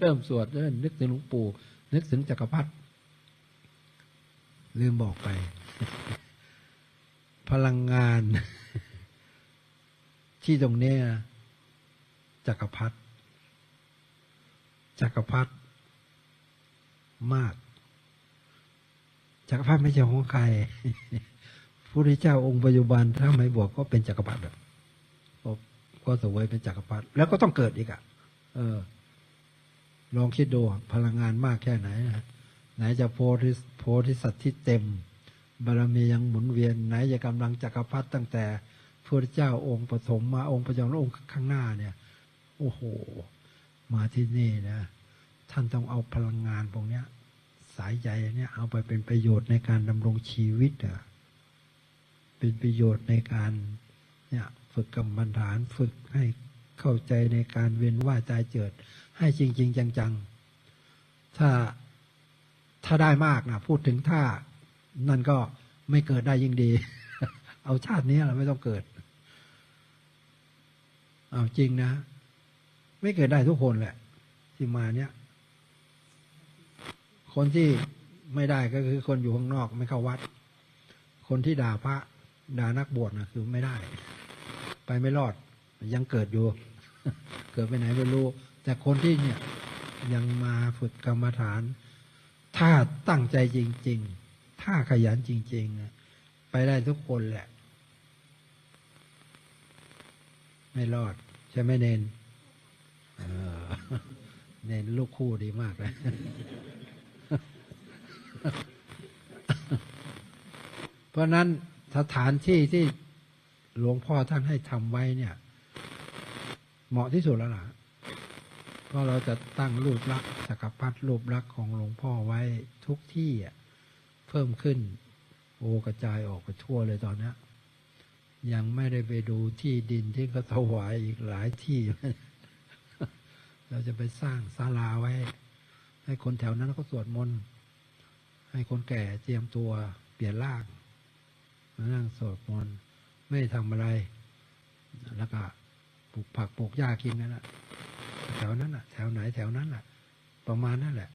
เริ่มสวดนึกถึงหลวงปู่นึกถึงจักรพรรดิลืมบอกไป พลังงาน ที่ตรงเนี้ยจักรพรรดิจักรพรรดิมาก จักรพรรดิไม่ใช่ของใครพระพุทธเจ้าองค์ปัจจุบันถ้าไม่บวกก็เป็นจักรพรรดิก็ก็สวยเป็นจักรพรรดิแล้วก็ต้องเกิดอีกอะ เออ ลองคิดดูพลังงานมากแค่ไหนนะไหนจะโพธิโพธิสัตว์ที่เต็ม บารมียังหมุนเวียน ไหนจะกำลังจักรพรรดิตั้งแต่พระเจ้าองค์ปฐมมาองค์ปัจจุบันองค์ข้างหน้าเนี่ย โอ้โห มาที่นี่นะท่านต้องเอาพลังงานพวกเนี้ย สายใยเนี้ยเอาไปเป็นประโยชน์ในการดำรงชีวิตอะเป็นประโยชน์ในการเนี่ยฝึกกรรมฐานฝึกให้ เข้าใจในการเวียนว่ายตายเจิด ให้จริง ๆ จัง ๆ ถ้าถ้าได้มากนะพูดถึงถ้านั่นก็ไม่เกิดได้ยิ่งดี เอาชาตินี้เราไม่ต้องเกิด เอาจริงนะ ไม่เกิดได้ทุกคนแหละ ที่มาเนี้ยคนที่ไม่ได้ก็คือคนอยู่ข้างนอกไม่เข้าวัด คนที่ด่าพระด่านักบวชนะคือไม่ได้ ไปไม่รอด ยังเกิดอยู่ เกิดไปไหนไม่รู้ แต่คนที่เนี่ยยังมาฝึกกรรมฐาน ถ้าตั้งใจจริง ๆ ถ้าขยันจริงๆ ไปได้ทุกคนแหละ ไม่รอด ใช่ไหมเนนเนนลูกคู่ดีมากเลยเพราะนั้นสถานที่ที่หลวงพ่อท่านให้ทำไว้เนี่ย เหมาะที่สุดแล้วล่ะเพราะเราจะตั้งรูปลักษณ์จักรพรรดิรูปลักษณ์ของหลวงพ่อไว้ทุกที่อะเพิ่มขึ้น โอกระจายออกไปทั่วเลยตอนนี้ยังไม่ได้ไปดูที่ดินที่เขาถวายอีกหลายที่ เราจะไปสร้างศาลาไว้ ให้คนแถวนั้นเขาสวดมนต์ให้คนแก่เตรียมตัวเปลี่ยนร่างมานั่งสวดมนต์ไม่ทำอะไรแล้วก็ ปลูกผักปลูกหญ้ากินนั่นแหละแถวนั้นอะแถวไหนแถวนั้นแหละประมาณนั่นแหละ